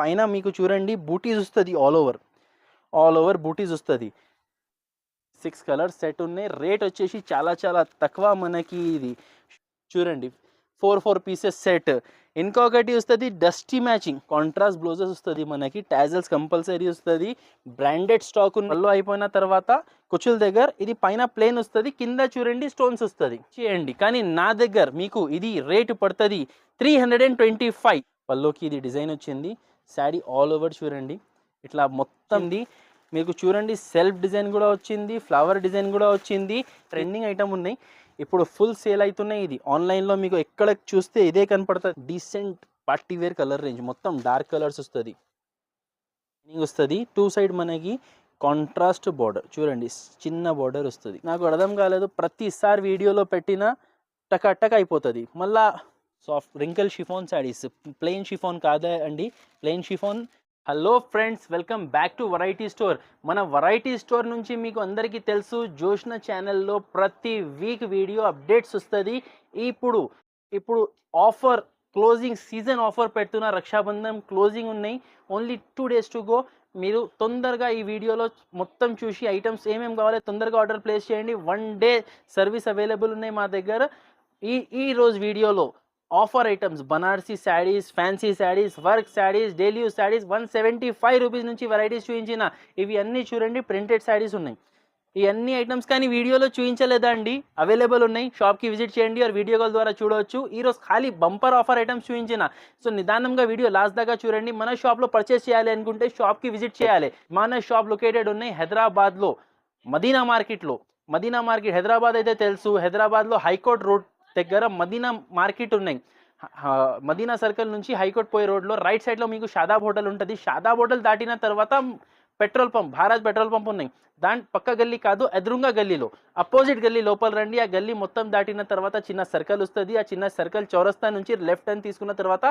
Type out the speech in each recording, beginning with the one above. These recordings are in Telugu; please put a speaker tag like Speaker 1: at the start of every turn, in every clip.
Speaker 1: పైన మీకు చూడండి బూటీస్ వస్తుంది ఆల్ ఓవర్ ఆల్ ఓవర్ బూటీస్ వస్తుంది. సిక్స్ కలర్స్ సెట్ ఉన్నాయి. రేట్ వచ్చేసి చాలా చాలా తక్కువ మనకి ఇది. చూడండి ఫోర్ ఫోర్ పీసెస్ సెట్ ఇంకొకటి వస్తుంది డస్టీ మ్యాచింగ్ కాంట్రాస్ట్ బ్లౌజెస్ వస్తుంది మనకి. టాజల్స్ కంపల్సరీ వస్తుంది. బ్రాండెడ్ స్టాక్ పళ్ళు అయిపోయిన తర్వాత కుచుల దగ్గర ఇది పైన ప్లేన్ వస్తుంది. కింద చూడండి స్టోన్స్ వస్తుంది. చేయండి. కానీ నా దగ్గర మీకు ఇది రేటు పడుతుంది three hundred and twenty five పల్లోకి ఇది డిజైన్ వచ్చింది. శారీ ఆల్ ఓవర్ చూడండి. ఇట్లా మొత్తంది మీకు చూడండి సెల్ఫ్ డిజైన్ కూడా వచ్చింది ఫ్లవర్ డిజైన్ కూడా వచ్చింది ట్రెండింగ్ ఐటమ్ ఉన్నాయి. ఇప్పుడు ఫుల్ సేల్ అవుతున్నాయి ఇది. ఆన్లైన్లో మీకు ఎక్కడ చూస్తే ఇదే కనపడుతుంది. Decent party wear colour range మొత్తం డార్క్ కలర్స్ వస్తుంది. వస్తుంది. టూ సైడ్ మనకి కాంట్రాస్ట్ బార్డర్ చూడండి చిన్న బార్డర్ వస్తుంది. నాకు అర్థం కాలేదు. ప్రతిసారి వీడియోలో పెట్టిన టక టక్ అయిపోతుంది. మళ్ళా soft wrinkle chiffon saris plain chiffon కాదా అండి? Plain chiffon hello friends welcome back to variety store మన వెరైటీ స్టోర్ నుంచి మీకు అందరికీ తెలుసు జోష్న ఛానల్లో ప్రతి వీక్ వీడియో అప్డేట్స్ వస్తుంది. ఇప్పుడు ఇప్పుడు ఆఫర్ క్లోజింగ్ సీజన్ ఆఫర్ పెడుతున్న రక్షాబంధం క్లోజింగ్ ఉన్నాయి. Only two days to go మీరు తొందరగా ఈ వీడియోలో మొత్తం చూసి ఐటమ్స్ ఏమేమి కావాలో తొందరగా ఆర్డర్ ప్లేస్ చేయండి. వన్ డే సర్వీస్ అవైలబుల్ ఉన్నాయి మా దగ్గర. ఈ ఈ రోజు వీడియోలో offer items Banarasi saris fancy saris work saris daily use saris one seventy five rupees నుంచి వెరైటీస్ చూపించిన ఇవి అన్నీ చూడండి ప్రింటెడ్ శారీస్ ఉన్నాయి. ఈ అన్ని ఐటమ్స్ కానీ వీడియోలో చూపించలేదా అండి అవైలబుల్ ఉన్నాయి. షాప్కి విజిట్ చేయండి. ఆర్ వీడియో కాల్ ద్వారా చూడవచ్చు. ఈరోజు ఖాళీ బంపర్ ఆఫర్ ఐటమ్స్ చూపించిన. సో నిదానంగా వీడియో లాస్ట్ దాకా చూడండి. మన షాప్లో పర్చేస్ చేయాలి అనుకుంటే షాప్కి విజిట్ చేయాలి. మన షాప్ లొకేటెడ్ ఉన్నాయి హైదరాబాద్లో మదీనా మార్కెట్లో. మదీనా మార్కెట్ హైదరాబాద్ అయితే తెలుసు. హైదరాబాద్లో హైకోర్ట్ రోడ్ దగ్గర మదీనా మార్కెట్ ఉన్నాయి. మదీనా సర్కిల్ నుంచి హైకోర్ట్ పోయే రోడ్లో రైట్ సైడ్లో మీకు షాదాబ్ హోటల్ ఉంటుంది. షాదాబ్ హోటల్ దాటిన తర్వాత petrol pump Bharat petrol pump ఉన్నాయి. దాని పక్క గల్లీ కాదు ఎదురుంగా గల్లీలో. అపోజిట్ గల్లీ లోపల రండి. ఆ గల్లీ మొత్తం దాటిన తర్వాత చిన్న సర్కిల్ వస్తుంది. ఆ చిన్న సర్కిల్ చౌరస్తా నుంచి లెఫ్ట్ అని తీసుకున్న తర్వాత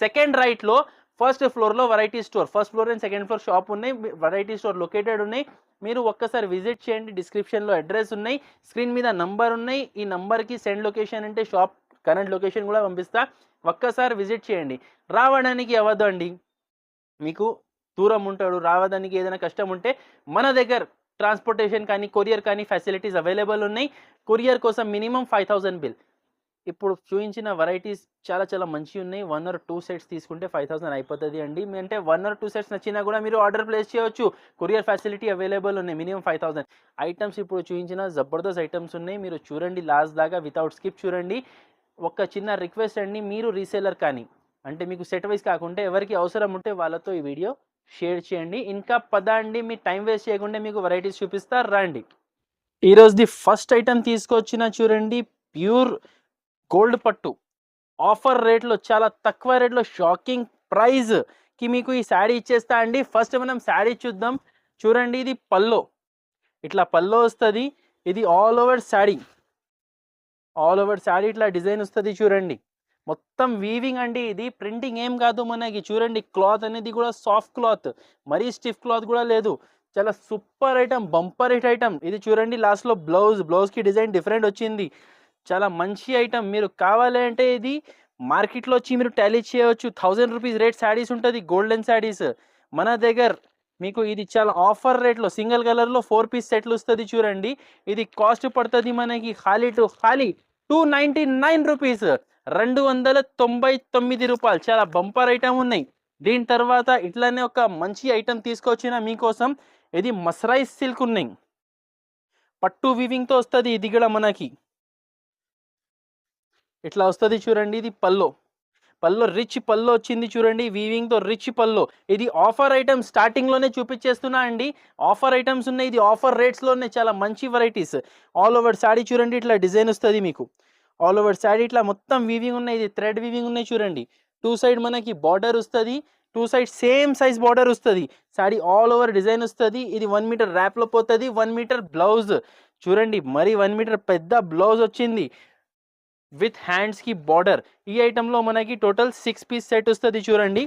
Speaker 1: సెకండ్ రైట్లో ఫస్ట్ ఫ్లోర్లో variety store first floor and second floor shop ఉన్నాయి వెరైటీ స్టోర్ లొకేటెడ్ ఉన్నాయి. మీరు ఒక్కసారి విజిట్ చేయండి డిస్క్రిప్షన్లో అడ్రస్ ఉన్నాయి స్క్రీన్ మీద నంబర్ ఉన్నాయి. ఈ నంబర్కి సెండ్ లొకేషన్ అంటే షాప్ కరెంట్ లొకేషన్ కూడా పంపిస్తా. ఒక్కసారి విజిట్ చేయండి. రావడానికి అవ్వదు అండి మీకు దూరం ఉంటాడు రావడానికి ఏదైనా కష్టం ఉంటే మన దగ్గర ట్రాన్స్పోర్టేషన్ కానీ కొరియర్ కానీ ఫెసిలిటీస్ అవైలబుల్ ఉన్నాయి. కొరియర్ కోసం మినిమం ఫైవ్ థౌసండ్ బిల్. ఇప్పుడు చూపించిన వెరైటీస్ చాలా చాలా మంచిగా ఉన్నాయి. వన్ ఆర్ టూ సెట్స్ తీసుకుంటే ఫైవ్ థౌసండ్ అయిపోతుంది అండి. మీ అంటే వన్ ఆర్ టూ సెట్స్ నచ్చినా కూడా మీరు ఆర్డర్ ప్లేస్ చేయొచ్చు. కొరియర్ ఫెసిలిటీ అవైలబుల్ ఉన్నాయి. మినిమం ఫైవ్ థౌసండ్ ఐటమ్స్ ఇప్పుడు చూపించిన జబర్దస్త్ ఐటమ్స్ ఉన్నాయి. మీరు చూడండి లాస్ట్ దాకా వితౌట్ స్కిప్ చూడండి. ఒక చిన్న రిక్వెస్ట్ అండి మీరు రీసేలర్ కానీ అంటే మీకు సెట్ వైజ్ కాకుండా ఎవరికి అవసరం ఉంటే వాళ్ళతో ఈ వీడియో షేర్ చేయండి. ఇంకా పదండి మీ టైం వేస్ట్ చేయకుండా మీకు వెరైటీస్ చూపిస్తా. రండి. ఈరోజుది ఫస్ట్ ఐటమ్ తీసుకొచ్చిన చూడండి ప్యూర్ గోల్డ్ పట్టు. ఆఫర్ రేట్లో చాలా తక్కువ రేట్లో షాకింగ్ ప్రైజ్కి మీకు ఈ శారీ ఇచ్చేస్తా అండి. ఫస్ట్ మనం శారీ చూద్దాం. చూడండి ఇది పల్లో. ఇట్లా పల్లో వస్తుంది. ఇది all over sari. All over sari ఇట్లా డిజైన్ వస్తుంది చూడండి. మొత్తం వీవింగ్ అండి ఇది. ప్రింటింగ్ ఏం కాదు మనకి. చూడండి క్లాత్ అనేది కూడా సాఫ్ట్ క్లాత్. మరీ స్టిఫ్ క్లాత్ కూడా లేదు. చాలా super item bumper hit item. ఇది చూడండి లాస్ట్లో బ్లౌజ్. బ్లౌజ్కి డిజైన్ డిఫరెంట్ వచ్చింది. చాలా మంచి ఐటమ్. మీరు కావాలి అంటే ఇది మార్కెట్లో వచ్చి మీరు టాలీ చేయవచ్చు. థౌజండ్ రూపీస్ రేట్ శారీస్ ఉంటుంది గోల్డెన్ శారీస్. మన దగ్గర మీకు ఇది చాలా ఆఫర్ రేట్లో సింగిల్ కలర్లో ఫోర్ పీస్ సెట్లు వస్తుంది చూడండి. ఇది కాస్ట్ పడుతుంది మనకి ఖాళీ టు ఖాళీ టూ నైంటీ నైన్ రూపీస్. రెండు వందల తొంభై తొమ్మిది రూపాయలు. చాలా బంపర్ ఐటమ్ ఉన్నాయి. దీని తర్వాత ఇట్లానే ఒక మంచి ఐటమ్ తీసుకొచ్చిన మీకోసం ఇది మసరైజ్ సిల్క్ ఉన్నాయి. పట్టు వివింగ్తో వస్తుంది ఇది కూడా మనకి. ఇట్లా వస్తుంది చూడండి ఇది పల్లో. పల్లో రిచ్ పల్లో వచ్చింది చూడండి వీవింగ్తో రిచ్ పల్లో. ఇది ఆఫర్ ఐటమ్ స్టార్టింగ్లోనే చూపించేస్తున్నా అండి. ఆఫర్ ఐటమ్స్ ఉన్నాయి ఇది ఆఫర్ రేట్స్లోనే చాలా మంచి వెరైటీస్ ఆల్ ఓవర్ శాడీ చూడండి ఇట్లా డిజైన్ వస్తుంది మీకు. ఆల్ ఓవర్ శాడీ ఇట్లా మొత్తం వీవింగ్ ఉన్నాయి ఇది థ్రెడ్ వీవింగ్ ఉన్నాయి చూడండి. టూ సైడ్ మనకి బార్డర్ వస్తుంది two side same size border వస్తుంది. శాడీ ఆల్ ఓవర్ డిజైన్ వస్తుంది ఇది వన్ మీటర్ ర్యాప్లో పోతుంది వన్ మీటర్ బ్లౌజ్ చూడండి మరి వన్ మీటర్ పెద్ద బ్లౌజ్ వచ్చింది. విత్ హ్యాండ్స్కి బార్డర్. ఈ ఐటెంలో మనకి టోటల్ సిక్స్ పీస్ సెట్ వస్తుంది చూడండి.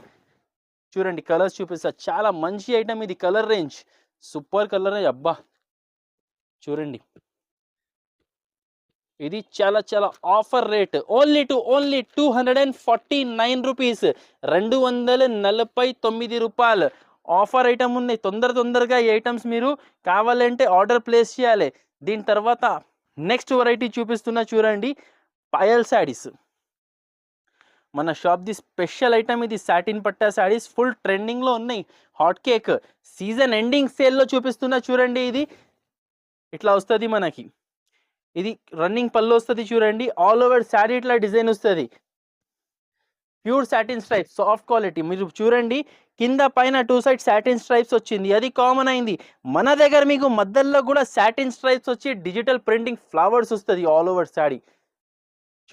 Speaker 1: చూడండి కలర్స్ చూపిస్తా. చాలా మంచి ఐటమ్ ఇది colour range super colour range అబ్బా! చూడండి. ఇది చాలా చాలా offer rate only to only two hundred and forty nine rupees రెండు వందల నలభై తొమ్మిది రూపాయలు. ఆఫర్ ఐటమ్ ఉన్నాయి. తొందర తొందరగా ఈ ఐటమ్స్ మీరు కావాలంటే ఆర్డర్ ప్లేస్ చేయాలి. దీని తర్వాత నెక్స్ట్ వెరైటీ చూపిస్తున్నా చూడండి. పాయల్ శారీస్. మన షాప్ది స్పెషల్ ఐటమ్ ఇది సాటిన్ పట్టా శారీస్. ఫుల్ ట్రెండింగ్లో ఉన్నాయి. Hot cake. సీజన్ ఎండింగ్ సేల్లో చూపిస్తున్నా చూడండి ఇది. ఇట్లా వస్తుంది మనకి. ఇది రన్నింగ్ పళ్ళు వస్తుంది చూడండి. ఆల్ ఓవర్ శారీ ఇట్లా డిజైన్ వస్తుంది. Pure satin stripes. Soft quality. మీరు చూడండి. కింద పైన టూ సైడ్ సాటిన్ స్ట్రైప్స్ వచ్చింది. అది కామన్ అయింది. మన దగ్గర మీకు మధ్యలో కూడా సాటిన్ స్ట్రైప్స్ వచ్చి డిజిటల్ ప్రింటింగ్ ఫ్లవర్స్ వస్తుంది ఆల్ ఓవర్ శారీ.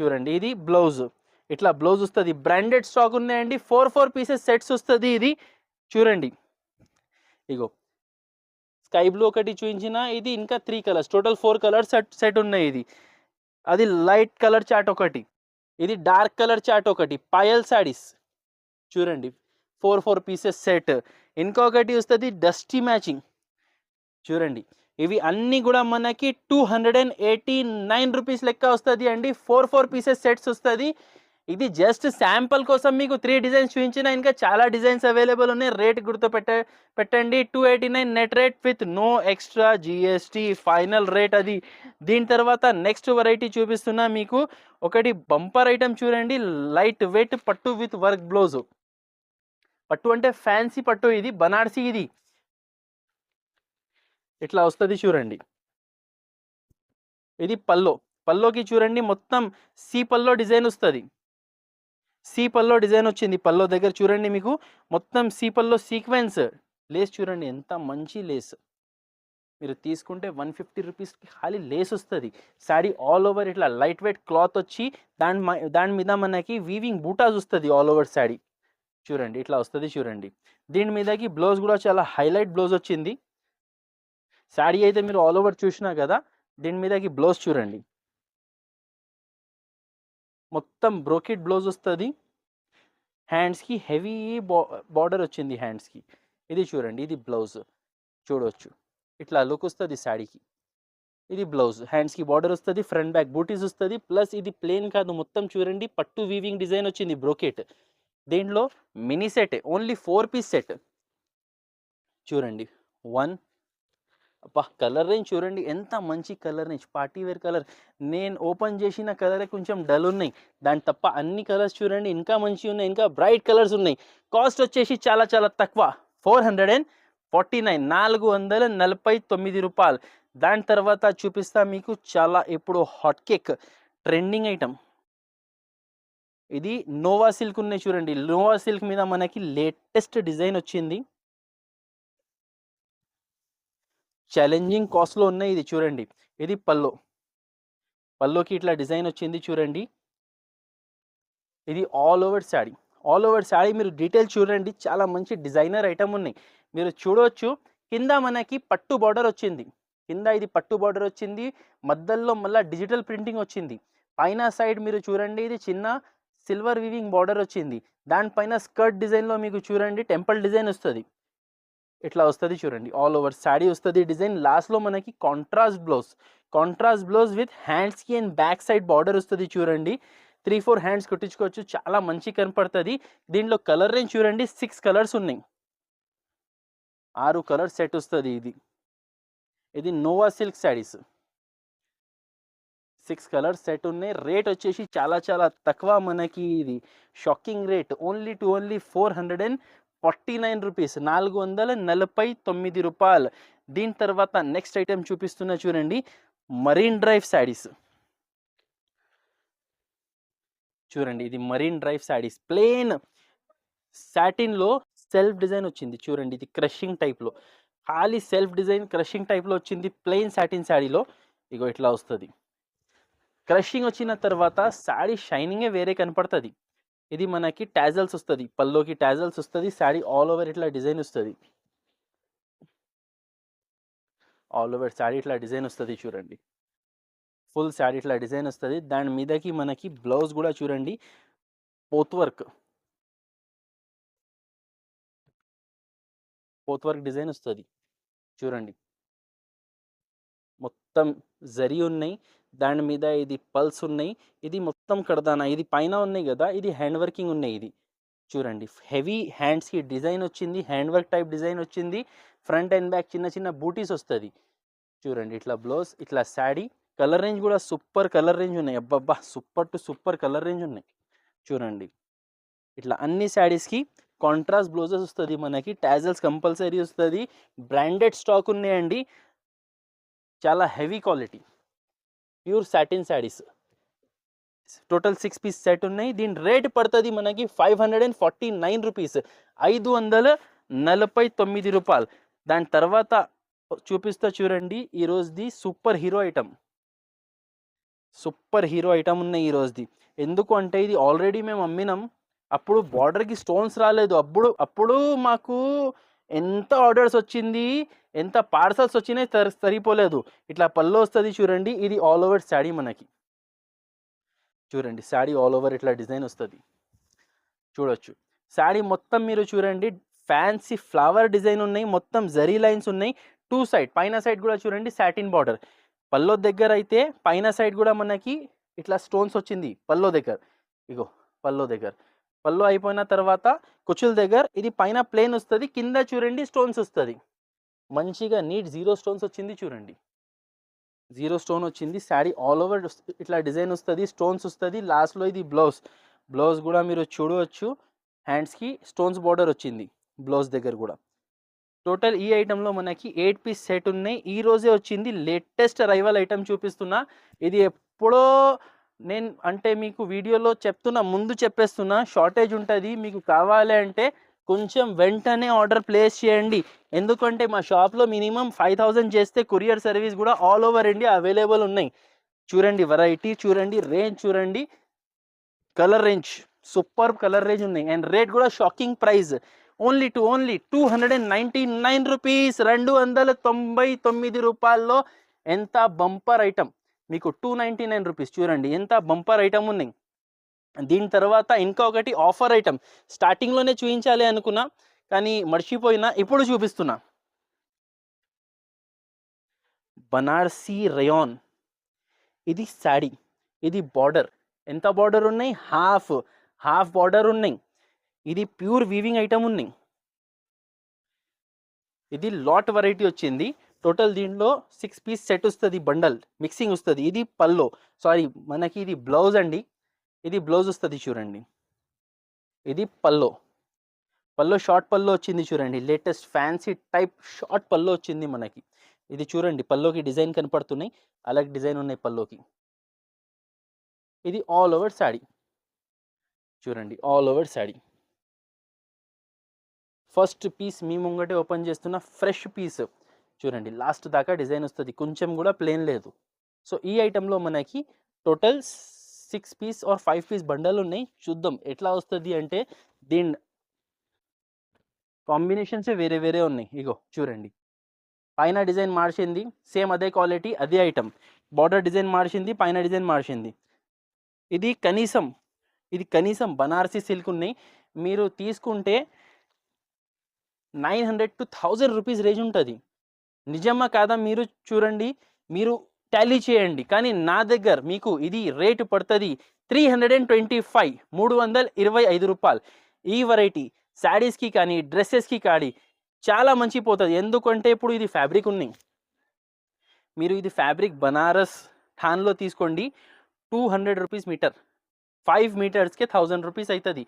Speaker 1: చూడండి ఇది బ్లౌజ్. ఇట్లా బ్లౌజ్ వస్తుంది. బ్రాండెడ్ స్టాక్ ఉన్నాయండి. ఫోర్ ఫోర్ పీసెస్ సెట్స్ వస్తుంది ఇది. చూడండి. ఇగో. స్కై బ్లూ ఒకటి చూపించిన ఇది ఇంకా three colours. Total four colours set set ఉన్నాయి ఇది. అది లైట్ కలర్ చాట్ ఒకటి. ఇది డార్క్ కలర్ చాట్ ఒకటి. పాయల్ శారీస్. చూడండి. Four four pieces set. ఇంకొకటి వస్తుంది డస్టీ మ్యాచింగ్. చూడండి. ఇవి అన్నీ కూడా మనకి two hundred and eighty nine rupees లెక్క వస్తుంది అండి. ఫోర్ ఫోర్ పీసెస్ సెట్స్ వస్తుంది. ఇది జస్ట్ శాంపుల్ కోసం మీకు త్రీ డిజైన్స్ చూపించిన ఇంకా చాలా డిజైన్స్ అవైలబుల్ ఉన్నాయి. రేట్ గుర్తు పెట్ట పెట్టండి. Two eighty nine net rate with no extra GST final rate అది. దీని తర్వాత నెక్స్ట్ వెరైటీ చూపిస్తున్నా మీకు. ఒకటి బంపర్ ఐటమ్ చూడండి. లైట్ వెయిట్ పట్టు విత్ వర్క్ బ్లౌజ్. పట్టు అంటే ఫ్యాన్సీ పట్టు ఇది బనార్సీ ఇది. ఇట్లా వస్తుంది చూడండి. ఇది పల్లో. పల్లోకి చూడండి మొత్తం సి పల్లో డిజైన్ వస్తుంది. సి పల్లో డిజైన్ వచ్చింది. పల్లో దగ్గర చూడండి మీకు మొత్తం సి పల్లో సీక్వెన్స్. లేస్ చూడండి ఎంత మంచి లేస్. మీరు తీసుకుంటే వన్ ఫిఫ్టీ రూపీస్కి ఖాళీ లేస్ వస్తుంది. శారీ ఆల్ ఓవర్ ఇట్లా లైట్ వెయిట్ క్లాత్ వచ్చి దాని మ- దాని మీద మనకి వీవింగ్ బూటాస్ వస్తుంది ఆల్ ఓవర్ శారీ. చూడండి ఇట్లా వస్తుంది చూడండి. దీని మీదకి బ్లౌజ్ కూడా చాలా హైలైట్ బ్లౌజ్ వచ్చింది. శాడీ అయితే మీరు ఆల్ ఓవర్ చూసినా కదా దీని మీదకి బ్లౌజ్ చూడండి. మొత్తం బ్రోకెట్ బ్లౌజ్ వస్తుంది. హ్యాండ్స్కి హెవీ బార్డర్ వచ్చింది హ్యాండ్స్కి ఇది చూడండి ఇది బ్లౌజ్. చూడవచ్చు ఇట్లా లుక్ వస్తుంది శాడీకి ఇది బ్లౌజ్. హ్యాండ్స్కి బార్డర్ వస్తుంది ఫ్రంట్ బ్యాక్ బూటీస్ వస్తుంది ప్లస్ ఇది ప్లేన్ కాదు. మొత్తం చూడండి పట్టు వీవింగ్ డిజైన్ వచ్చింది బ్రోకెట్ దీంట్లో mini set only four piece set. చూడండి. వన్ అబ్బా! కలర్ రేంజ్ చూడండి. ఎంత మంచి colour range party wear colour. నేను ఓపెన్ చేసిన కలరే కొంచెం డల్ ఉన్నాయి. దాని తప్ప అన్ని కలర్స్ చూడండి. ఇంకా మంచి ఉన్నాయి. ఇంకా బ్రైట్ కలర్స్ ఉన్నాయి. కాస్ట్ వచ్చేసి చాలా చాలా తక్కువ. Four hundred and forty nine. నాలుగు వందల నలభై తొమ్మిది రూపాయలు. దాని తర్వాత చూపిస్తా మీకు చాలా ఇప్పుడు హాట్ కేక్. Trending item. ఇది నోవా సిల్క్ ఉన్నాయి చూడండి. నోవా సిల్క్ మీద మనకి లేటెస్ట్ డిజైన్ వచ్చింది. ఛాలెంజింగ్ కాస్ట్లో ఉన్నాయి ఇది చూడండి. ఇది పల్లో. పల్లోకి ఇట్లా డిజైన్ వచ్చింది చూడండి. ఇది all over sari all over sari మీరు డీటెయిల్ చూడండి. చాలా మంచి డిజైనర్ ఐటమ్ ఉన్నాయి. మీరు చూడవచ్చు కింద మనకి పట్టు బార్డర్ వచ్చింది. కింద ఇది పట్టు బార్డర్ వచ్చింది. మధ్యలో మళ్ళీ డిజిటల్ ప్రింటింగ్ వచ్చింది. పైన సైడ్ మీరు చూడండి. ఇది చిన్న సిల్వర్ వివింగ్ బార్డర్ వచ్చింది. దానిపైన స్కర్ట్ డిజైన్లో మీకు చూడండి. టెంపుల్ డిజైన్ వస్తుంది. ఇట్లా వస్తుంది చూడండి ఆల్ ఓవర్ శారీ వస్తుంది డిజైన్ లాస్ట్లో మనకి contrast blouse contrast blouse with హ్యాండ్స్కి అండ్ బ్యాక్ సైడ్ బార్డర్ వస్తుంది చూడండి. త్రీ ఫోర్ హ్యాండ్స్ కుట్టించుకోవచ్చు. చాలా మంచి కనపడుతుంది. దీంట్లో కలర్ రేంజ్ చూడండి. సిక్స్ కలర్స్ ఉన్నాయి. ఆరు కలర్ సెట్ వస్తుంది ఇది. ఇది Nova silk saris six colour set ఉన్నాయి. రేట్ వచ్చేసి చాలా చాలా తక్కువ మనకి ఇది. Shocking rate only to only four hundred and forty nine rupees నాలుగు వందల నలభై తొమ్మిది రూపాయలు. దీని తర్వాత నెక్స్ట్ ఐటెం చూపిస్తున్నా చూడండి. Marine Drive saris. చూడండి ఇది మరీన్ డ్రైవ్ శారీస్. ప్లెయిన్ సాటిన్లో సెల్ఫ్ డిజైన్ వచ్చింది. చూడండి ఇది క్రషింగ్ టైప్లో. ఖాళీ సెల్ఫ్ డిజైన్ క్రషింగ్ టైప్లో వచ్చింది ప్లెయిన్ సాటిన్ శారీలో. ఇగో ఇట్లా వస్తుంది. క్రషింగ్ వచ్చిన తర్వాత శారీ షైనింగే వేరే కనపడుతుంది. ఇది మనకి టాజల్స్ వస్తుంది. పల్లోకి టాజల్స్ వస్తుంది. శారీ ఆల్ ఓవర్ ఇట్లా డిజైన్ వస్తుంది. ఆల్ ఓవర్ శారీ ఇట్లా డిజైన్ వస్తుంది చూడండి. ఫుల్ శారీ ఇట్లా డిజైన్ వస్తుంది. దాని మీదకి మనకి బ్లౌజ్ కూడా చూడండి. పోత్ వర్క్ పోత్ వర్క్ డిజైన్ వస్తుంది. చూడండి. మొత్తం జరి ఉన్నాయి. దాని మీద ఇది పల్స్ ఉన్నాయి. ఇది మొత్తం కడదానా? ఇది పైన ఉన్నాయి కదా ఇది హ్యాండ్ వర్కింగ్ ఉన్నాయి ఇది. చూడండి హెవీ హ్యాండ్స్కి డిజైన్ వచ్చింది హ్యాండ్ వర్క్ టైప్ డిజైన్ వచ్చింది. ఫ్రంట్ అండ్ బ్యాక్ చిన్న చిన్న బూటీస్ వస్తుంది. చూడండి ఇట్లా బ్లౌజ్ ఇట్లా శాడీ కలర్ రేంజ్ కూడా సూపర్ కలర్ రేంజ్ ఉన్నాయి. అబ్బబ్బా super to super colour range ఉన్నాయి. చూడండి ఇట్లా అన్ని శారీస్కి కాంట్రాస్ట్ బ్లౌజెస్ వస్తుంది మనకి. టాజల్స్ కంపల్సరీ వస్తుంది. బ్రాండెడ్ స్టాక్ ఉన్నాయండి. చాలా heavy quality. Pure satin saris total six piece set ఉన్నాయి. దీని రేట్ పడుతుంది మనకి five hundred and forty nine rupees. ఐదు వందల నలభై తొమ్మిది రూపాయలు. దాని తర్వాత చూపిస్తా చూడండి. ఈ రోజుది super hero item. Super hero item ఉన్నాయి ఈ రోజుది. ఎందుకు అంటే ఇది ఆల్రెడీ మేము అమ్మినాం. అప్పుడు బార్డర్కి స్టోన్స్ రాలేదు. అప్పుడు అప్పుడు మాకు ఎంత ఆర్డర్స్ వచ్చింది ఎంత పార్సల్స్ వచ్చినాయి సరి సరిపోలేదు. ఇట్లా పళ్ళు వస్తుంది చూడండి ఇది ఆల్ ఓవర్ శాడీ మనకి. చూడండి శాడీ ఆల్ ఓవర్ ఇట్లా డిజైన్ వస్తుంది. చూడొచ్చు. శాడీ మొత్తం మీరు చూడండి ఫ్యాన్సీ ఫ్లవర్ డిజైన్ ఉన్నాయి మొత్తం జరీ లైన్స్ ఉన్నాయి. టూ సైడ్ పైన సైడ్ కూడా చూడండి సాటిన్ బార్డర్ పల్లో దగ్గర అయితే పైన సైడ్ కూడా మనకి ఇట్లా స్టోన్స్ వచ్చింది పల్లో దగ్గర. ఇగో పల్లో దగ్గర. పళ్ళు అయిపోయిన తర్వాత కుచుల దగ్గర ఇది పైన ప్లేన్ వస్తుంది కింద చూడండి స్టోన్స్ వస్తుంది. మంచిగా నీట్ జీరో స్టోన్స్ వచ్చింది చూడండి. జీరో స్టోన్ వచ్చింది శారీ ఆల్ ఓవర్ ఇట్లా డిజైన్ వస్తుంది స్టోన్స్ వస్తుంది లాస్ట్లో ఇది బ్లౌజ్. బ్లౌజ్ కూడా మీరు చూడవచ్చు హ్యాండ్స్కి స్టోన్స్ బార్డర్ వచ్చింది బ్లౌజ్ దగ్గర కూడా. టోటల్ ఈ ఐటెంలో మనకి ఎయిట్ పీస్ సెట్ ఉన్నాయి. ఈ రోజే వచ్చింది లేటెస్ట్ అరైవల్ ఐటమ్ చూపిస్తున్నా. ఇది ఎప్పుడో నేను అంటే మీకు వీడియోలో చెప్తున్నా ముందు చెప్పేస్తున్నా షార్టేజ్ ఉంటుంది మీకు కావాలి అంటే కొంచెం వెంటనే ఆర్డర్ ప్లేస్ చేయండి. ఎందుకంటే మా షాప్లో మినిమం ఫైవ్ థౌజండ్ చేస్తే కొరియర్ సర్వీస్ కూడా ఆల్ ఓవర్ ఇండియా అవైలబుల్ ఉన్నాయి. చూడండి వెరైటీ చూడండి రేంజ్ చూడండి colour range super colour range ఉన్నాయి. అండ్ రేట్ కూడా shocking price. Only two only two hundred and ninety nine rupees రెండు వందల తొంభై తొమ్మిది రూపాయల్లో ఎంత బంపర్ ఐటమ్. మీకు టూ నైంటీ నైన్ రూపీస్ చూడండి ఎంత బంపర్ ఐటమ్ ఉన్నాయి దీని తర్వాత ఇంకా ఒకటి ఆఫర్ ఐటమ్ స్టార్టింగ్లోనే చూపించాలి అనుకున్నా కానీ మర్చిపోయినా ఇప్పుడు చూపిస్తున్నా. బనారసీ రయాన్. ఇది శాడీ ఇది బార్డర్. ఎంత బార్డర్ ఉన్నాయి? హాఫ్ హాఫ్ బార్డర్ ఉన్నాయి. ఇది ప్యూర్ వీవింగ్ ఐటమ్ ఉన్నాయి ఇది లాట్ వెరైటీ వచ్చింది. టోటల్ దీంట్లో సిక్స్ పీస్ సెట్ వస్తుంది బండల్ మిక్సింగ్ వస్తుంది. ఇది పల్లో సారీ మనకి ఇది బ్లౌజ్ అండి. ఇది బ్లౌజ్ వస్తుంది చూడండి. ఇది పల్లో. పల్లో షార్ట్ పల్లో వచ్చింది చూడండి. Latest fancy type short pallu వచ్చింది మనకి. ఇది చూడండి పల్లోకి డిజైన్ కనపడుతున్నాయి. అలాగే డిజైన్ ఉన్నాయి పల్లోకి. ఇది ఆల్ ఓవర్ శాడీ చూడండి all over sari first piece మీ ముంగటే ఓపెన్ చేస్తున్న ఫ్రెష్ పీస్ చూడండి లాస్ట్ దాకా డిజైన్ వస్తుంది. కొంచెం కూడా ప్లేన్ లేదు. సో ఈ ఐటెంలో మనకి total six piece or five piece bundle ఉన్నాయి. చూద్దాం ఎట్లా వస్తుంది అంటే దీని కాంబినేషన్సే వేరే వేరే ఉన్నాయి. ఇగో చూడండి. పైన డిజైన్ మార్చింది సేమ్ అదే క్వాలిటీ అదే ఐటమ్ బార్డర్ డిజైన్ మార్చింది పైన డిజైన్ మార్చింది. ఇది కనీసం ఇది కనీసం బనారసీ సిల్క్ ఉన్నాయి. మీరు తీసుకుంటే nine hundred to thousand rupees range ఉంటుంది. నిజమా కాదా మీరు చూడండి మీరు టాలీ చేయండి. కానీ నా దగ్గర మీకు ఇది రేటు పడుతుంది three hundred and twenty five మూడు వందల ఇరవై ఐదు రూపాయలు. ఈ వెరైటీ శారీస్కి కానీ డ్రెస్సెస్కి కానీ చాలా మంచి పోతుంది. ఎందుకంటే ఇప్పుడు ఇది ఫ్యాబ్రిక్ ఉన్నాయి. మీరు ఇది ఫ్యాబ్రిక్ బనారస్ ఠాన్లో తీసుకోండి two hundred rupees metre. Five మీటర్స్కి thousand rupees అవుతుంది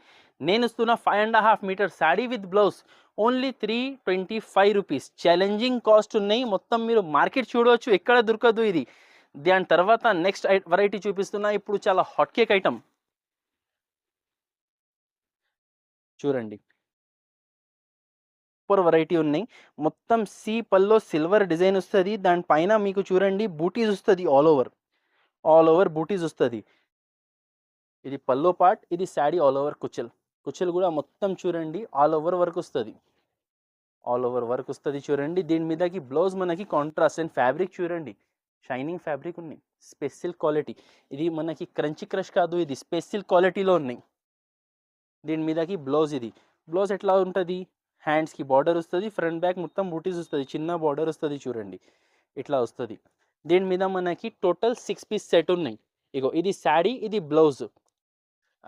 Speaker 1: నేను ఇస్తున్న five and half metre sari with blouse only three twenty five rupees challenging cost ఉన్నాయి. మొత్తం మీరు మార్కెట్ చూడవచ్చు. ఎక్కడ దొరకదు ఇది. దాని తర్వాత నెక్స్ట్ వెరైటీ చూపిస్తున్నా. ఇప్పుడు చాలా హాట్ కేక్ ఐటమ్ చూడండి. సూపర్ వెరైటీ ఉన్నాయి. మొత్తం సి పల్లో సిల్వర్ డిజైన్ వస్తుంది. దానిపైన మీకు చూడండి బూటీస్ వస్తుంది all over all over butis వస్తుంది. ఇది పల్లో పార్ట్ ఇది శాడీ ఆల్ ఓవర్ కుచెల్. కుచెల్ కూడా మొత్తం చూడండి ఆల్ ఓవర్ వర్క్ వస్తుంది. ఆల్ ఓవర్ వర్క్ వస్తుంది చూడండి. దీని మీదకి బ్లౌజ్ మనకి కాంట్రాస్ట్ అండ్ ఫ్యాబ్రిక్ చూడండి. షైనింగ్ ఫ్యాబ్రిక్ ఉన్నాయి. Special quality. ఇది మనకి క్రంచి క్రష్ కాదు ఇది స్పెషల్ క్వాలిటీలో ఉన్నాయి. దీని మీదకి బ్లౌజ్ ఇది. బ్లౌజ్ ఎట్లా ఉంటుంది? హ్యాండ్స్కి బార్డర్ వస్తుంది ఫ్రంట్ బ్యాక్ మొత్తం బూటీస్ వస్తుంది. చిన్న బార్డర్ వస్తుంది చూడండి. ఇట్లా వస్తుంది. దీని మీద మనకి టోటల్ సిక్స్ పీస్ సెట్ ఉన్నాయి. ఇగో ఇది శాడీ ఇది బ్లౌజ్.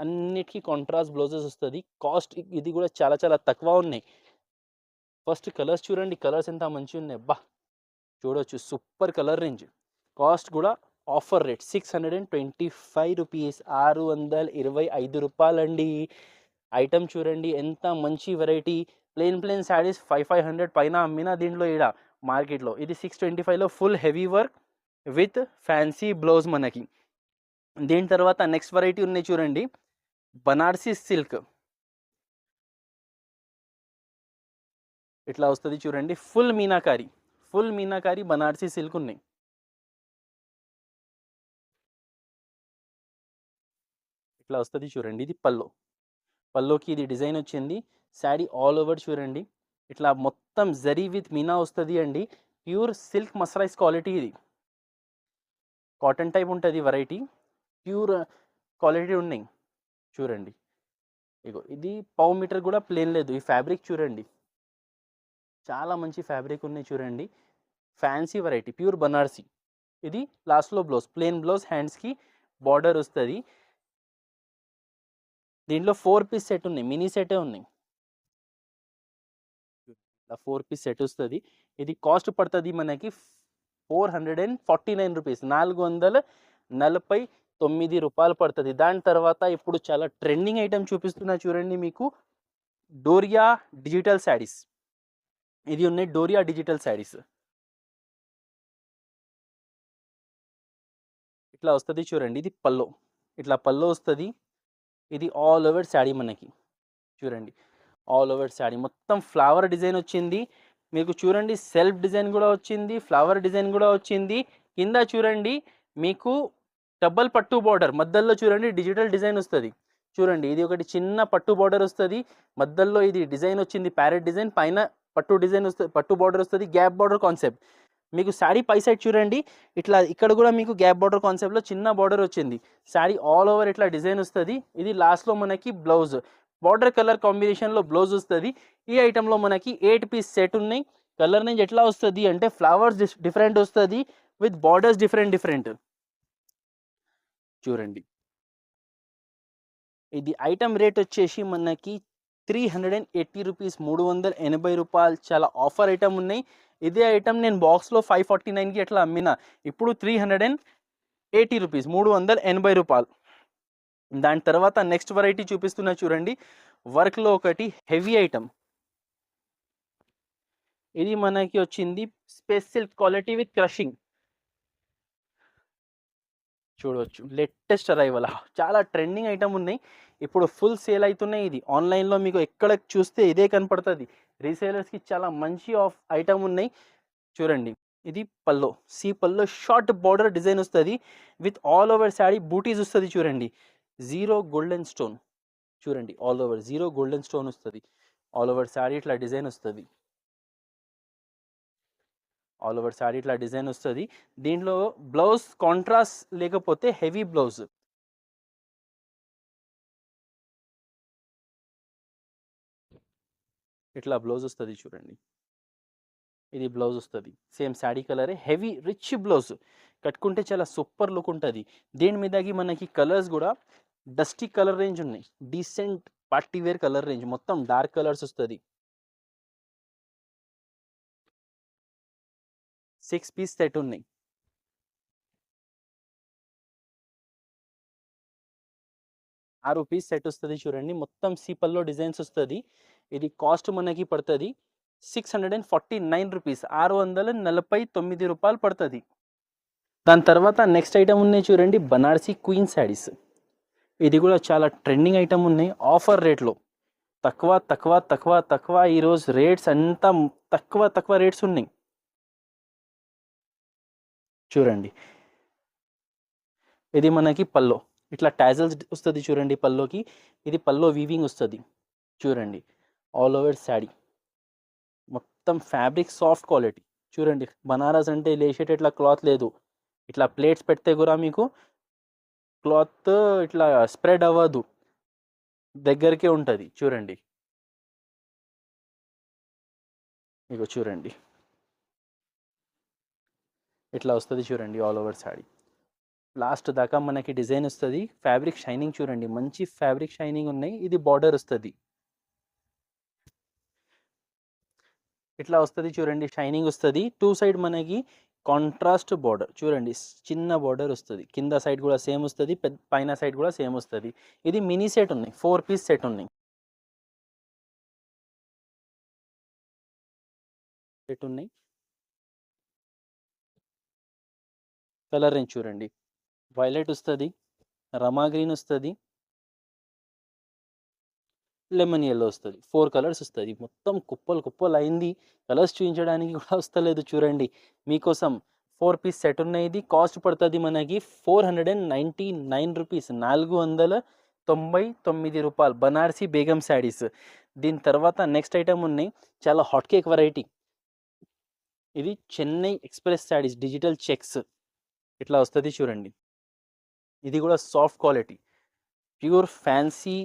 Speaker 1: అన్నిటికీ కాంట్రాస్ట్ బ్లౌజెస్ వస్తుంది. కాస్ట్ ఇది కూడా చాలా చాలా తక్కువ ఉన్నాయి. ఫస్ట్ కలర్స్ చూడండి కలర్స్ ఎంత మంచిగా ఉన్నాయి. బా చూడొచ్చు సూపర్ కలర్ రేంజ్ కాస్ట్ కూడా offer rate six hundred and twenty five rupees ఆరు వందల ఇరవై ఐదు రూపాయలండి. ఐటమ్ చూడండి ఎంత మంచి variety plain plain saris five five hundred పైన అమ్మిన దీంట్లో ఈడ మార్కెట్లో. ఇది సిక్స్ ట్వంటీ ఫైవ్లో full heavy work with fancy blouse మనకి. దీని తర్వాత నెక్స్ట్ వెరైటీ ఉన్నాయి చూడండి. బనార్సీ సిల్క్. ఇట్లా వస్తుంది చూడండి. Full meenakari. Full meenakari Banarasi silk ఉన్నాయి. ఇట్లా వస్తుంది చూడండి. ఇది పల్లో. పల్లోకి ఇది డిజైన్ వచ్చింది. శారీ ఆల్ ఓవర్ చూడండి. ఇట్లా మొత్తం జరీ విత్ మీనా వస్తుంది అండి. ప్యూర్ సిల్క్ మసరైజ్ క్వాలిటీ ఇది. కాటన్ టైప్ ఉంటుంది వెరైటీ. ప్యూర్ క్వాలిటీ ఉన్నాయి. చూడండి. ఇగో ఇది పావు మీటర్ కూడా ప్లేన్ లేదు. ఈ ఫ్యాబ్రిక్ చూడండి. చాలా మంచి ఫ్యాబ్రిక్ ఉన్నాయి చూడండి. Fancy variety pure Banarasi. ఇది లాస్ట్లో బ్లౌజ్ ప్లేన్ బ్లౌజ్ హ్యాండ్స్కి బార్డర్ వస్తుంది. దీంట్లో ఫోర్ పీస్ సెట్ ఉన్నాయి. మినీ సెటే ఉన్నాయి. ఇలా ఫోర్ పీస్ సెట్ వస్తుంది. ఇది కాస్ట్ పడుతుంది మనకి four hundred and forty nine rupees. నాలుగు వందల నలభై తొమ్మిది రూపాయలు పడుతుంది. దాని తర్వాత ఇప్పుడు చాలా ట్రెండింగ్ ఐటెం చూపిస్తున్నా చూడండి మీకు. డోరియా డిజిటల్ శారీస్. ఇది ఉన్నాయి డోరియా డిజిటల్ శారీస్. ఇట్లా వస్తుంది చూడండి. ఇది పల్లో. ఇట్లా పల్లో వస్తుంది. ఇది ఆల్ ఓవర్ శారీ మనకి. చూడండి. All over sari. మొత్తం ఫ్లవర్ డిజైన్ వచ్చింది. మీకు చూడండి సెల్ఫ్ డిజైన్ కూడా వచ్చింది. ఫ్లవర్ డిజైన్ కూడా వచ్చింది. కింద చూడండి మీకు డబల్ పట్టు బార్డర్. మధ్యలో చూడండి డిజిటల్ డిజైన్ వస్తుంది. చూడండి ఇది ఒకటి చిన్న పట్టు బార్డర్ వస్తుంది. మధ్యలో ఇది డిజైన్ వచ్చింది ప్యారెట్ డిజైన్. పైన పట్టు డిజైన్ వస్తుంది పట్టు బార్డర్ వస్తుంది గ్యాప్ బార్డర్ కాన్సెప్ట్. మీకు శారీ పై సైడ్ చూడండి ఇట్లా ఇక్కడ కూడా మీకు గ్యాప్ బార్డర్ కాన్సెప్ట్లో చిన్న బార్డర్ వచ్చింది. శారీ ఆల్ ఓవర్ ఇట్లా డిజైన్ వస్తుంది. ఇది లాస్ట్లో మనకి బ్లౌజ్. బార్డర్ కలర్ కాంబినేషన్లో బ్లౌజ్ వస్తుంది. ఈ ఐటెంలో మనకి ఎయిట్ పీస్ సెట్ ఉన్నాయి. కలర్ నుంచి ఎట్లా వస్తుంది అంటే ఫ్లవర్స్ డిఫరెంట్ వస్తుంది విత్ బార్డర్స్ డిఫరెంట్ డిఫరెంట్. చూడండి. ఇది ఐటమ్ రేట్ వచ్చేసి మనకి three hundred and eighty rupees మూడు వందల ఎనభై రూపాయలు చాలా ఆఫర్ ఐటమ్ ఉన్నాయి. ఇదే ఐటమ్ నేను బాక్స్లో ఫైవ్ ఫార్టీ నైన్కి ఎట్లా అమ్మిన ఇప్పుడు three hundred and eighty rupees మూడు వందల ఎనభై రూపాయలు. దాని తర్వాత నెక్స్ట్ వెరైటీ చూపిస్తున్నా చూడండి. వర్క్లో ఒకటి హెవీ ఐటమ్ ఇది మనకి వచ్చింది స్పెషల్ క్వాలిటీ విత్ క్రషింగ్. చూడవచ్చు. లేటెస్ట్ అరైవల్ చాలా ట్రెండింగ్ ఐటమ్ ఉన్నాయి. ఇప్పుడు ఫుల్ సేల్ అవుతున్నాయి ఇది. ఆన్లైన్లో మీకు ఎక్కడ చూస్తే ఇదే కనపడుతుంది. రీసేలర్స్కి చాలా మంచి ఆఫ్ ఐటమ్ ఉన్నాయి. చూడండి. ఇది పల్లో. సి పల్లో షార్ట్ బార్డర్ డిజైన్ వస్తుంది. With all over sari butis వస్తుంది చూడండి. జీరో గోల్డెన్ స్టోన్ చూడండి. All over zero golden stone వస్తుంది. ఆల్ ఓవర్ శారీ ఇట్లా డిజైన్ వస్తుంది. ఆల్ ఓవర్ శారీ ఇట్లా డిజైన్ వస్తుంది. దీంట్లో బ్లౌజ్ కాంట్రాస్ట్ లేకపోతే హెవీ బ్లౌజ్. ఇట్లా బ్లౌజ్ వస్తుంది చూడండి. ఇది బ్లౌజ్ వస్తుంది. సేమ్ శాడీ కలరే హెవీ రిచ్ బ్లౌజ్. కట్టుకుంటే చాలా సూపర్ లుక్ ఉంటుంది. దీని మీదకి మనకి కలర్స్ కూడా డస్టీ కలర్ రేంజ్ ఉన్నాయి. Decent party wear colour range. మొత్తం డార్క్ కలర్స్ వస్తుంది. సిక్స్ పీస్ సెట్ ఉన్నాయి. ఆరు పీస్ సెట్ వస్తుంది చూడండి. మొత్తం సీపల్లో డిజైన్స్ వస్తుంది. ఇది కాస్ట్ మనకి పడుతుంది six hundred and forty nine rupees ఆరు వందల నలభై తొమ్మిది రూపాయలు పడుతుంది. దాని తర్వాత నెక్స్ట్ ఐటమ్ ఉన్నాయి చూడండి. బనారసీ క్వీన్ శారీస్ ఇది కూడా చాలా ట్రెండింగ్ ఐటమ్ ఉన్నాయి. ఆఫర్ రేట్లో తక్కువ తక్కువ తక్కువ తక్కువ. ఈరోజు రేట్స్ అంతా తక్కువ తక్కువ రేట్స్ ఉన్నాయి. చూడండి. ఇది మనకి పల్లో. ఇట్లా టాజల్స్ వస్తుంది చూడండి పల్లోకి. ఇది పల్లో వీవింగ్ వస్తుంది. చూడండి. ఆల్ ఓవర్ శారీ మొత్తం ఫ్యాబ్రిక్ సాఫ్ట్ క్వాలిటీ. చూడండి. బనారస్ అంటే లేచేటట్లా క్లాత్ లేదు. ఇట్లా ప్లేట్స్ పెడితే కూడా మీకు క్లాత్ ఇట్లా స్ప్రెడ్ అవ్వదు. దగ్గరికే ఉంటుంది. చూడండి. ఇక చూడండి. ఇట్లా వస్తుంది చూడండి ఆల్ ఓవర్ శారీ. లాస్ట్ దాకా మనకి డిజైన్ వస్తుంది ఫ్యాబ్రిక్ షైనింగ్ చూడండి మంచి ఫ్యాబ్రిక్ షైనింగ్ ఉన్నాయి ఇది బార్డర్ వస్తుంది. ఇట్లా వస్తుంది చూడండి షైనింగ్ వస్తుంది. టూ సైడ్ మనకి కాంట్రాస్ట్ బార్డర్ చూడండి చిన్న బార్డర్ వస్తుంది. కింద సైడ్ కూడా సేమ్ వస్తుంది పెద్ద పైన సైడ్ కూడా సేమ్ వస్తుంది. ఇది మినీ సెట్ ఉన్నాయి ఫోర్ పీస్ సెట్ ఉన్నాయి. సెట్ ఉన్నాయి. కలర్ చూడండి. వైలెట్ వస్తుంది రమా గ్రీన్ వస్తుంది లెమన్ ఎల్లో వస్తుంది. ఫోర్ కలర్స్ వస్తుంది. మొత్తం కుప్పలు కుప్పలు అయింది. కలర్స్ చూపించడానికి కూడా వస్తలేదు చూడండి. మీకోసం ఫోర్ పీస్ సెట్ ఉన్నది. ఇది కాస్ట్ పడుతుంది మనకి four hundred and ninety nine rupees. నాలుగు వందల తొంభై తొమ్మిది రూపాయలు. బనార్సీ బేగం శారీస్. దీని తర్వాత నెక్స్ట్ ఐటమ్ ఉన్నాయి. చాలా హాట్ కేక్ వెరైటీ. ఇది Chennai express saris. Digital checks. ఇట్లా వస్తుంది చూడండి. ఇది కూడా soft quality. Pure fancy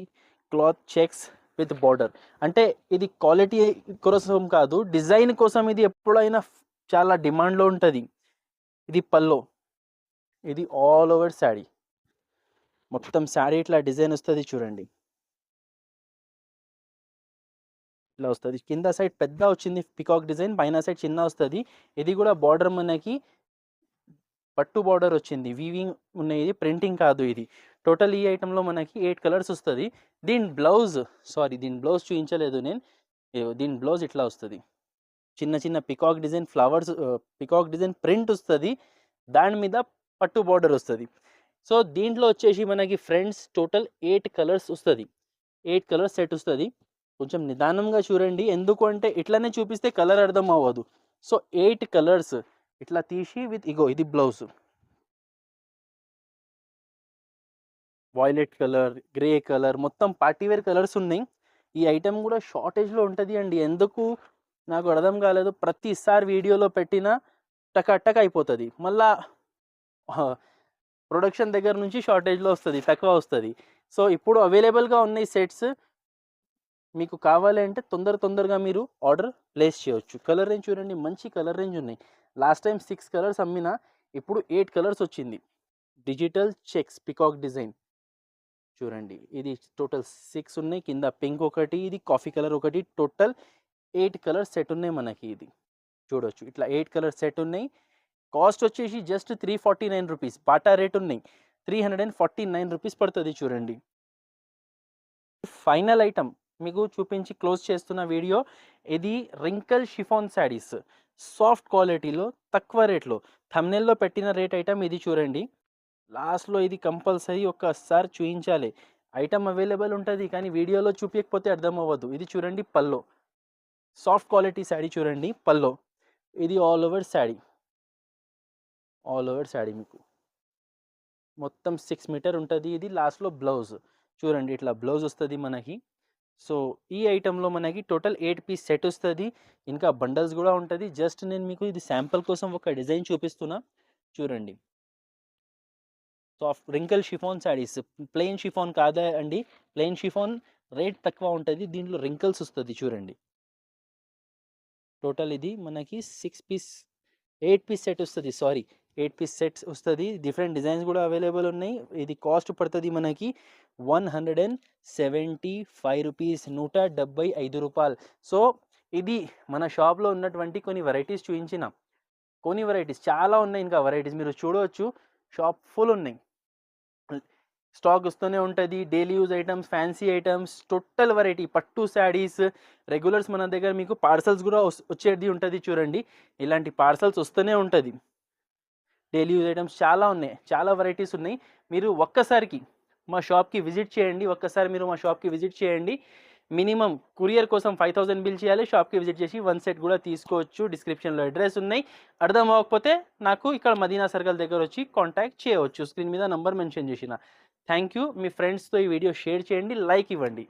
Speaker 1: cloth checks with border. అంటే ఇది క్వాలిటీ కోసం కాదు డిజైన్ కోసం ఇది ఎప్పుడైనా చాలా డిమాండ్లో ఉంటుంది. ఇది పల్లో. ఇది ఆల్ ఓవర్ శారీ. మొత్తం శారీ ఇట్లా డిజైన్ వస్తుంది చూడండి. ఇట్లా వస్తుంది. కింద సైడ్ పెద్ద వచ్చింది పికాక్ డిజైన్ పైన సైడ్ చిన్న వస్తుంది. ఇది కూడా బార్డర్ మనకి పట్టు బార్డర్ వచ్చింది. వీవింగ్ ఉన్నది ప్రింటింగ్ కాదు ఇది. టోటల్ ఈ ఐటెంలో మనకి ఎయిట్ కలర్స్ వస్తుంది. దీని బ్లౌజ్ సారీ దీని బ్లౌజ్ చూపించలేదు నేను. దీని బ్లౌజ్ ఇట్లా వస్తుంది. చిన్న చిన్న peacock design flowers peacock design print వస్తుంది. దాని మీద పట్టు బార్డర్ వస్తుంది. సో దీంట్లో వచ్చేసి మనకి ఫ్రెండ్స్ టోటల్ ఎయిట్ కలర్స్ వస్తుంది. ఎయిట్ కలర్స్ సెట్ వస్తుంది. కొంచెం నిదానంగా చూడండి. ఎందుకు అంటే ఇట్లానే చూపిస్తే కలర్ అర్థం అవ్వదు. సో ఎయిట్ కలర్స్ ఇట్లా తీసి విత్ ఇగో ఇది blouse. Violet colour grey colour మొత్తం పార్టీవేర్ కలర్స్ ఉన్నాయి. ఈ ఐటెం కూడా షార్టేజ్లో ఉంటుంది అండి. ఎందుకు? నాకు అర్థం కాలేదు. ప్రతిసారి వీడియోలో పెట్టినా టక టక అయిపోతుంది. మళ్ళా ప్రొడక్షన్ దగ్గర నుంచి షార్టేజ్లో వస్తుంది తక్కువ వస్తుంది. సో ఇప్పుడు అవైలబుల్గా ఉన్నాయి సెట్స్ మీకు కావాలి అంటే తొందర తొందరగా మీరు ఆర్డర్ ప్లేస్ చేయొచ్చు. కలర్ రేంజ్ చూడండి మంచి కలర్ రేంజ్ ఉన్నాయి. లాస్ట్ టైం సిక్స్ కలర్స్ అమ్మినా ఇప్పుడు ఎయిట్ కలర్స్ వచ్చింది. Digital checks peacock design. చూడండి ఇది టోటల్ సిక్స్ ఉన్నాయి. కింద పింక్ ఒకటి ఇది కాఫీ కలర్ ఒకటి. టోటల్ ఎయిట్ కలర్స్ సెట్ ఉన్నాయి మనకి ఇది. చూడొచ్చు. ఇట్లా ఎయిట్ కలర్ సెట్ ఉన్నాయి. కాస్ట్ వచ్చేసి just three forty nine rupees. Bata rate ఉన్నాయి. Three hundred and forty nine rupees పడుతుంది చూడండి. ఫైనల్ ఐటమ్ మీకు చూపించి క్లోజ్ చేస్తున్న వీడియో. ఇది రింకల్ షిఫాన్ శారీస్. సాఫ్ట్ క్వాలిటీలో తక్కువ రేట్లో. థమ్నెల్లో పెట్టిన రేట్ ఐటమ్ ఇది చూడండి. లాస్ట్లో ఇది కంపల్సరీ ఒక్కసారి చూపించాలి ఐటమ్ అవైలబుల్ ఉంటుంది కానీ వీడియోలో చూపించకపోతే అర్థం అవ్వదు. ఇది చూడండి పల్లో. సాఫ్ట్ క్వాలిటీ శాడీ చూడండి పల్లో. ఇది all over sari. All over sari మీకు. మొత్తం సిక్స్ మీటర్ ఉంటుంది. ఇది లాస్ట్లో బ్లౌజ్. చూడండి ఇట్లా బ్లౌజ్ వస్తుంది మనకి. సో ఈ ఐటెంలో మనకి టోటల్ ఎయిట్ పీస్ సెట్ వస్తుంది. ఇంకా బండల్స్ కూడా ఉంటుంది. జస్ట్ నేను మీకు ఇది శాంపుల్ కోసం ఒక డిజైన్ చూపిస్తున్నా. చూడండి. Soft wrinkle chiffon saris. Plain chiffon కాదా అండి? ప్లెయిన్ షిఫాన్ రేట్ తక్కువ ఉంటుంది. దీంట్లో రింకల్స్ వస్తుంది చూడండి. టోటల్ ఇది మనకి six piece eight piece set వస్తుంది. సారీ. ఎయిట్ పీస్ సెట్స్ వస్తుంది. డిఫరెంట్ డిజైన్స్ కూడా అవైలబుల్ ఉన్నాయి. ఇది కాస్ట్ పడుతుంది మనకి one hundred and seventy five rupees నూట డెబ్బై ఐదు రూపాయలు. సో ఇది మన షాప్లో ఉన్నటువంటి కొన్ని వెరైటీస్ చూపించిన కొన్ని వెరైటీస్ చాలా ఉన్నాయి ఇంకా వెరైటీస్. మీరు చూడవచ్చు. షాప్ ఫుల్ ఉన్నాయి. స్టాక్ వస్తూనే ఉంటుంది. Daily use items fancy items total variety. పట్టు శారీస్ రెగ్యులర్స్ మన దగ్గర మీకు పార్సల్స్ కూడా వస్- వచ్చేది ఉంటుంది చూడండి. ఇలాంటి పార్సల్స్ వస్తూనే ఉంటుంది. డైలీ యూజ్ ఐటమ్స్ చాలా ఉన్నాయి. చాలా వెరైటీస్ ఉన్నాయి. మీరు ఒక్కసారికి మా షాప్కి విజిట్ చేయండి. ఒక్కసారి మీరు మా షాప్కి విజిట్ చేయండి. మినిమం కురియర్ కోసం ఫైవ్ థౌసండ్ బిల్ చేయాలి. షాప్కి విజిట్ చేసి వన్ సెట్ కూడా తీసుకోవచ్చు. డిస్క్రిప్షన్లో అడ్రస్ ఉన్నాయి. అర్థం అవ్వకపోతే నాకు ఇక్కడ మదీనా సర్కిల్ దగ్గర వచ్చి కాంటాక్ట్ చేయవచ్చు. స్క్రీన్ మీద నంబర్ మెన్షన్ చేసిన. థ్యాంక్ యూ మీ ఫ్రెండ్స్తో ఈ వీడియో షేర్ చేయండి. లైక్ ఇవ్వండి.